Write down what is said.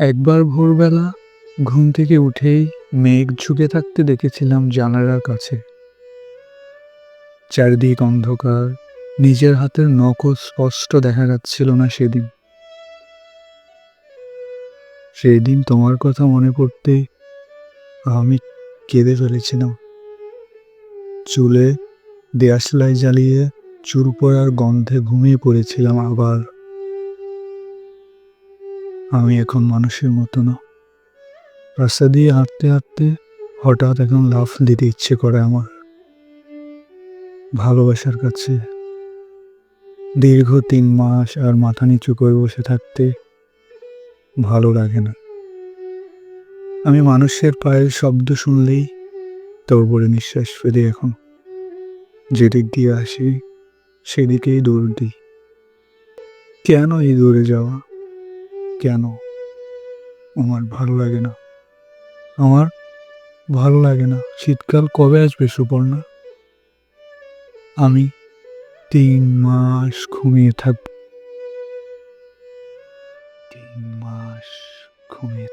একবার ভোরবেলা ঘুম থেকে উঠেই মেঘ ঝুঁকে থাকতে দেখেছিলাম জানালার কাছে। চারিদিক অন্ধকার, নিজের হাতের নখও স্পষ্ট দেখা যাচ্ছিল না সেদিন। সেই দিন তোমার কথা মনে পড়তে আমি কেঁদে ফেলেছিলাম। চুলে দেয়াশলাই জ্বালিয়ে চুল পড়ার গন্ধে ঘুমিয়ে পড়েছিলাম আবার। আমি এখন মানুষের মতো না। রাস্তা দিয়ে হাঁটতে হাঁটতে হঠাৎ এখন লাফ দিতে ইচ্ছে করে আমার। ভালোবাসার কাছে দীর্ঘ তিন মাস আর মাথা নিচু করে বসে থাকতে ভালো লাগে না। আমি মানুষের পায়ের শব্দ শুনলেই তোর পরে নিঃশ্বাস ফেলি এখন। যেদিক দিয়ে আসি, সেদিকেই দৌড় দিই। কেন এই দৌড়ে যাওয়া? কেন? আমার ভালো লাগে না। আমার ভালো লাগে না। শীতকাল কবে আসবে, সুপর্ণা? আমি তিন মাস ঘুমিয়ে থাকব তিন মাস ঘুমিয়ে